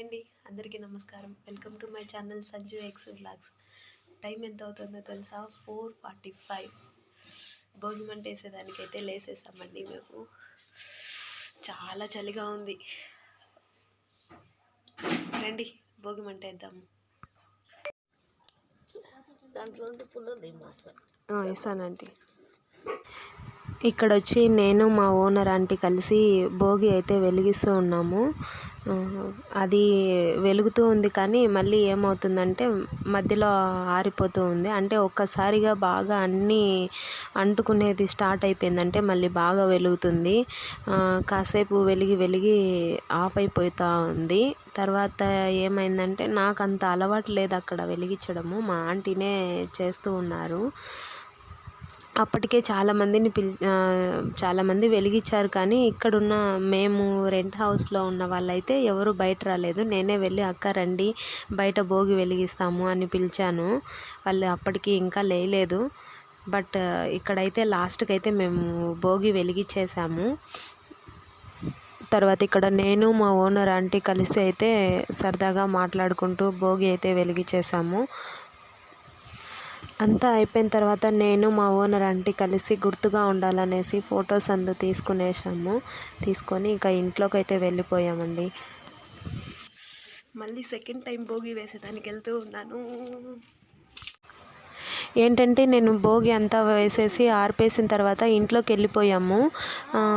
అండి అందరికీ నమస్కారం. Welcome to my channel Sanju X vlogs. Time ఎంత అవుతుందో తెలుసా? Four forty five. భోగి మంట వేసేదానికైతే లేసేసామండి మేము. చాలా చలిగా ఉంది. రండి భోగి మంట వేద్దాము దాంట్లో పుల్లలు వేసానండి ఇక్కడ వచ్చి నేను మా ఓనర్ ఆంటీ కలిసి భోగి అయితే వెలిగిస్తూ ఉన్నాము. అది వెలుగుతూ ఉంది కానీ మళ్ళీ ఏమవుతుందంటే మధ్యలో ఆరిపోతూ ఉంది. అంటే ఒక్కసారిగా బాగా అన్నీ అంటుకునేది స్టార్ట్ అయిపోయిందంటే మళ్ళీ బాగా వెలుగుతుంది. కాసేపు వెలిగి వెలిగి ఆఫ్ అయిపోతూ ఉంది. తర్వాత ఏమైందంటే నాకు అంత అలవాటు లేదు అక్కడ వెలిగించడము. మా ఆంటీనే చేస్తూ ఉన్నారు. అప్పటికే చాలామందిని పిల్ చాలామంది వెలిగించారు కానీ ఇక్కడున్న మేము రెంట్ హౌస్లో ఉన్న వాళ్ళైతే ఎవరు బయట రాలేదు. నేనే వెళ్ళి అక్క రండి బయట భోగి వెలిగిస్తాము అని పిలిచాను. వాళ్ళు అప్పటికి ఇంకా లేయలేదు. బట్ ఇక్కడైతే లాస్ట్కి అయితే మేము భోగి వెలిగించేసాము తర్వాత ఇక్కడ నేను మా ఓనర్ ఆంటీ కలిసి అయితే సరదాగా మాట్లాడుకుంటూ భోగి అయితే వెలిగించేసాము అంతా అయిపోయిన తర్వాత నేను మా ఓనర్ ఆంటీ కలిసి గుర్తుగా ఉండాలనేసి ఫొటోస్ అందు తీసుకునేసాము తీసుకొని ఇంకా ఇంట్లోకి అయితే వెళ్ళిపోయామండి. మళ్ళీ సెకండ్ టైం భోగి వేసేదానికి వెళ్తూ ఉన్నాను. ఏంటంటే నేను భోగి అంతా వేసేసి ఆర్పేసిన తర్వాత ఇంట్లోకి వెళ్ళిపోయాము.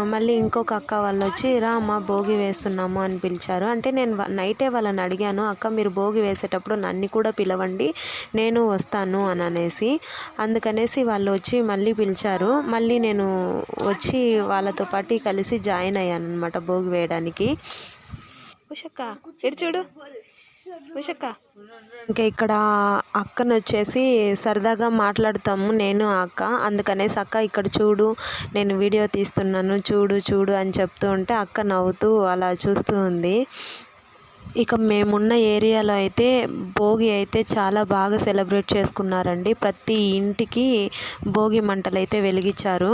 మళ్ళీ ఇంకొక అక్క వాళ్ళు వచ్చి రా అమ్మ భోగి వేస్తున్నాము అని పిలిచారు. అంటే నేను నైటే వాళ్ళని అడిగాను అక్క మీరు భోగి వేసేటప్పుడు నన్ను కూడా పిలవండి నేను వస్తాను అని అనేసి. అందుకనేసి వాళ్ళు వచ్చి మళ్ళీ పిలిచారు. మళ్ళీ నేను వచ్చి వాళ్ళతో పాటు కలిసి జాయిన్ అయ్యాను అనమాట భోగి వేయడానికి. ఉషక్క ఎడు చూడు? ఉషక్క ఇంకా ఇక్కడ అక్కను వచ్చేసి సరదాగా మాట్లాడుతాము. నేను అక్క. అందుకనేసి అక్క ఇక్కడ చూడు నేను వీడియో తీస్తున్నాను. చూడు చూడు అని చెప్తూ ఉంటే అక్క నవ్వుతూ అలా చూస్తూ ఉంది. ఇక మేమున్న ఏరియాలో అయితే భోగి అయితే చాలా బాగా సెలబ్రేట్ చేసుకున్నారండి. ప్రతి ఇంటికి భోగి మంటలు అయితే వెలిగించారు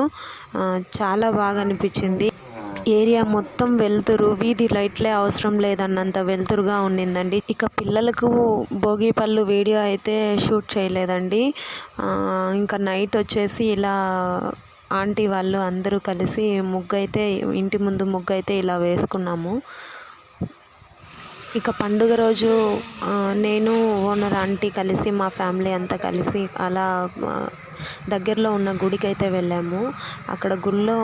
చాలా బాగా అనిపించింది. ఏరియా మొత్తం వెలుతురు వీధి లైట్లే అవసరం లేదన్నంత వెలుతురుగా ఉండిందండి. ఇక పిల్లలకు భోగి పళ్ళు వీడియో అయితే షూట్ చేయలేదండి. ఇంకా నైట్ వచ్చేసి ఇలా ఆంటీ వాళ్ళు అందరూ కలిసి ముగ్గు అయితే ఇంటి ముందు ముగ్గు అయితే ఇలా వేసుకున్నాము. ఇక పండుగ రోజు నేను ఓనర్ ఆంటీ కలిసి మా ఫ్యామిలీ అంతా కలిసి అలా దగ్గరలో ఉన్న గుడికి అయితే వెళ్ళాము. అక్కడ గుడిలో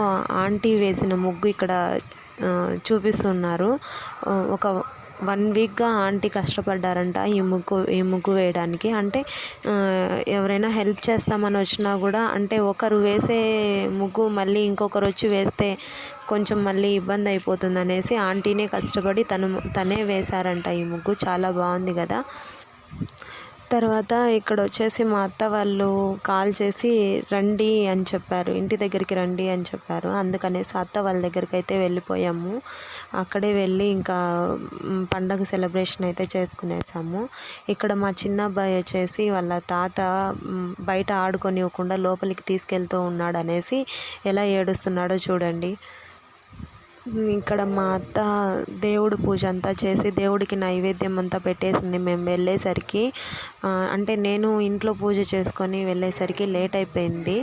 ఆంటీ వేసిన ముగ్గు ఇక్కడ చూపిస్తున్నారు. ఒక వన్ వీక్గా ఆంటీ కష్టపడ్డారంట ఈ ముగ్గు ఈ ముగ్గు వేయడానికి. అంటే ఎవరైనా హెల్ప్ చేస్తామని వచ్చినా కూడా అంటే ఒకరు వేసే ముగ్గు మళ్ళీ ఇంకొకరు వచ్చి వేస్తే కొంచెం మళ్ళీ ఇబ్బంది అయిపోతుంది అనేసి ఆంటీనే కష్టపడి తను తనే వేశారంట ఈ ముగ్గు. చాలా బాగుంది కదా. తర్వాత ఇక్కడ వచ్చేసి మా అత్త వాళ్ళు కాల్ చేసి రండి అని చెప్పారు. ఇంటి దగ్గరికి రండి అని చెప్పారు. అందుకనేసి అత్త వాళ్ళ దగ్గరికి అయితే వెళ్ళిపోయాము. అక్కడే వెళ్ళి ఇంకా పండగ సెలబ్రేషన్ అయితే చేసుకునేసాము. ఇక్కడ మా చిన్న అబ్బాయి వచ్చేసి వాళ్ళ తాత బయట ఆడుకొనివ్వకుండా లోపలికి తీసుకెళ్తూ ఉన్నాడు అనేసి ఎలా ఏడుస్తున్నాడో చూడండి. ఇక్కడ మా అత్త దేవుడు పూజ అంతా చేసి దేవుడికి నైవేద్యం అంతా పెట్టేసింది. మేము వెళ్ళేసరికి అంటే నేను ఇంట్లో పూజ చేసుకొని వెళ్ళేసరికి లేట్ అయిపోయింది.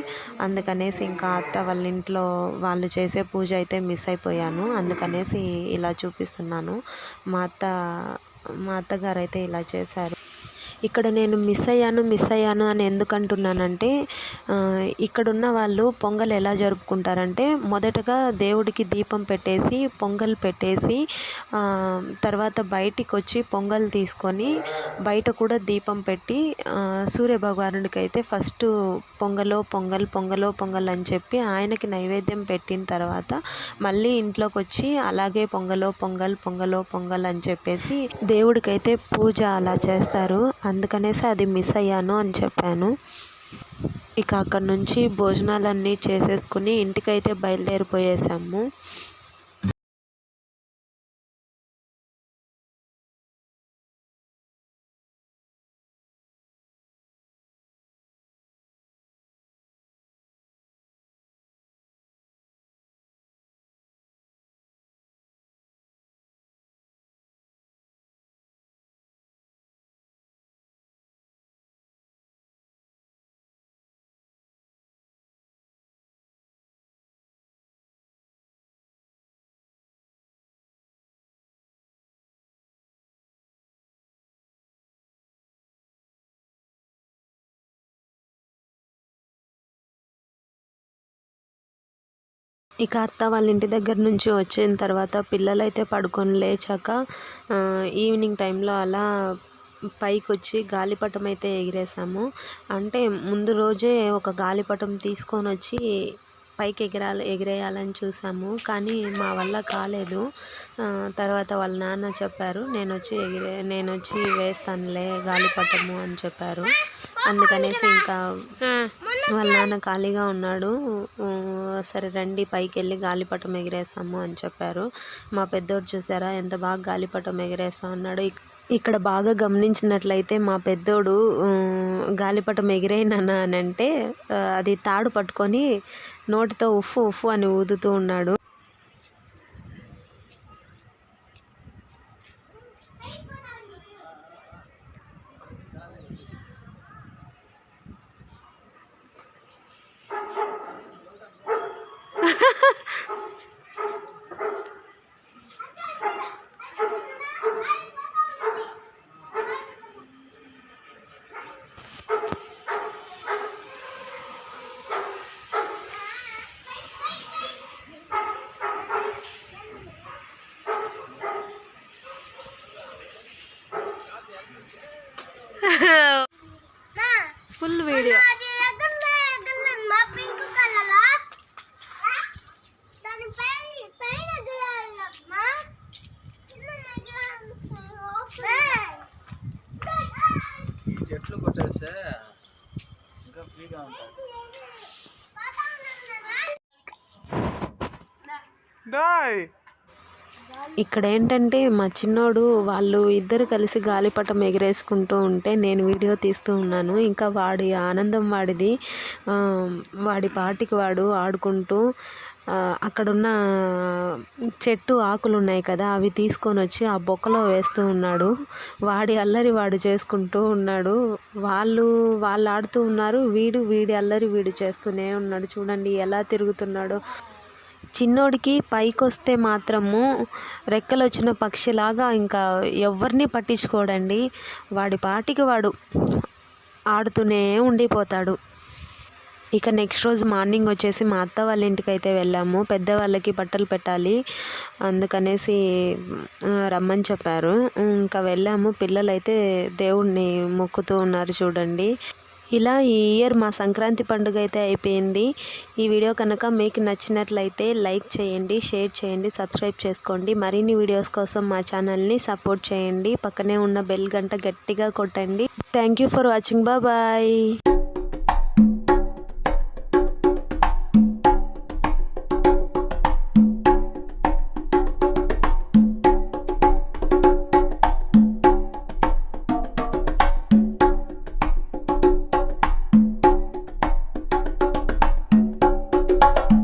అందుకనేసి ఇంకా అత్త వాళ్ళ ఇంట్లో వాళ్ళు చేసే పూజ అయితే మిస్ అయిపోయాను. అందుకనేసి ఇలా చూపిస్తున్నాను. మా అత్త మా అత్తగారు అయితే ఇలా చేశారు. ఇక్కడ నేను మిస్ అయ్యాను మిస్ అయ్యాను అని ఎందుకు అంటున్నానంటే ఇక్కడున్న వాళ్ళు పొంగల్ ఎలా జరుపుకుంటారంటే మొదటగా దేవుడికి దీపం పెట్టేసి పొంగల్ పెట్టేసి తర్వాత బయటికి వచ్చి పొంగల్ తీసుకొని బయట కూడా దీపం పెట్టి సూర్యభగవానుడికి సూర్య భగవానుడికి అయితే ఫస్ట్ పొంగలో పొంగల్ పొంగలో పొంగల్ అని చెప్పి ఆయనకి నైవేద్యం పెట్టిన తర్వాత మళ్ళీ ఇంట్లోకి వచ్చి అలాగే పొంగలో పొంగల్ పొంగలో పొంగల్ అని చెప్పేసి దేవుడికైతే పూజ అలా చేస్తారు. అందుకనేసి అది మిస్ అయ్యాను అని చెప్పాను. ఇక అక్కడ నుంచి భోజనాలన్నీ చేసేసుకుని ఇంటికైతే బయలుదేరిపోయేసాము. ఇక అత్త వాళ్ళ ఇంటి దగ్గర నుంచి వచ్చిన తర్వాత పిల్లలైతే పడుకొని లేచాక ఈవినింగ్ టైంలో అలా పైకి వచ్చి గాలిపటం అయితే ఎగిరేసాము. అంటే ముందు రోజే ఒక గాలిపటం తీసుకొని వచ్చి పైకి ఎగిరాలి ఎగిరేయాలని చూసాము. కానీ మా వల్ల కాలేదు. తర్వాత వాళ్ళ నాన్న చెప్పారు నేను వచ్చి ఎగిరే నేను వచ్చి వేస్తానులే గాలిపటము అని చెప్పారు. అందుకనేసి ఇంకా వాళ్ళ నాన్న ఖాళీగా ఉన్నాడు. సరే రండి పైకి వెళ్ళి గాలిపటం ఎగిరేసాము అని చెప్పారు. మా పెద్దోడు చూసారా ఎంత బాగా గాలిపటం ఎగిరేసా అన్నాడు ఇక్- ఇక్కడ బాగా గమనించినట్లయితే మా పెద్దోడు గాలిపటం ఎగిరేనన్నా అని అంటే అది తాడు పట్టుకొని నోటితో ఉఫ్ఫు ఉఫ్ఫు అని ఊదుతూ ఉన్నాడు. ఫుల్ వీడియో అది ఎగరలే ఎగరలేదు మా పింక్ కలరా దాని పైన పైన ఎగరాలమ్మా కింద చెట్లు కొట్టేస్తే ఇంకా ఫ్రీగా ఉంటుంది ఇక్కడ ఏంటంటే మా చిన్నోడు వాళ్ళు ఇద్దరు కలిసి గాలిపటం ఎగిరేసుకుంటూ ఉంటే నేను వీడియో తీస్తూ ఉన్నాను. ఇంకా వాడి ఆనందం వాడిది. వాడి పాటికి వాడు ఆడుకుంటూ అక్కడున్న చెట్టు ఆకులు ఉన్నాయి కదా అవి తీసుకొని వచ్చి ఆ బొక్కలో వేస్తూ ఉన్నాడు. వాడి అల్లరి వాడు చేసుకుంటూ ఉన్నాడు. వాళ్ళు వాళ్ళు ఆడుతూ ఉన్నారు. వీడు వీడి అల్లరి వీడు చేస్తూనే ఉన్నాడు. చూడండి ఎలా తిరుగుతున్నాడో. చిన్నోడికి పైకొస్తే మాత్రము రెక్కలు వచ్చిన పక్షిలాగా ఇంకా ఎవరిని పట్టించుకోడండి. వాడి పాటికి వాడు ఆడుతూనే ఉండిపోతాడు. ఇక నెక్స్ట్ రోజు మార్నింగ్ వచ్చేసి మా అత్త వాళ్ళ ఇంటికి అయితే వెళ్ళాము పెద్దవాళ్ళకి బట్టలు పెట్టాలి అందుకనేసి రమ్మని చెప్పారు. ఇంకా వెళ్ళాము. పిల్లలైతే దేవుణ్ణి మొక్కుతూ ఉన్నారు చూడండి. ఇలా ఈ ఇయర్ మా సంక్రాంతి పండుగ అయితే అయిపోయింది. ఈ వీడియో కనుక మీకు నచ్చినట్లయితే లైక్ చేయండి షేర్ చేయండి సబ్స్క్రైబ్ చేసుకోండి. మరిన్ని వీడియోస్ కోసం మా ఛానల్ని సపోర్ట్ చేయండి. పక్కనే ఉన్న బెల్ గంట గట్టిగా కొట్టండి. Thank you for watching bye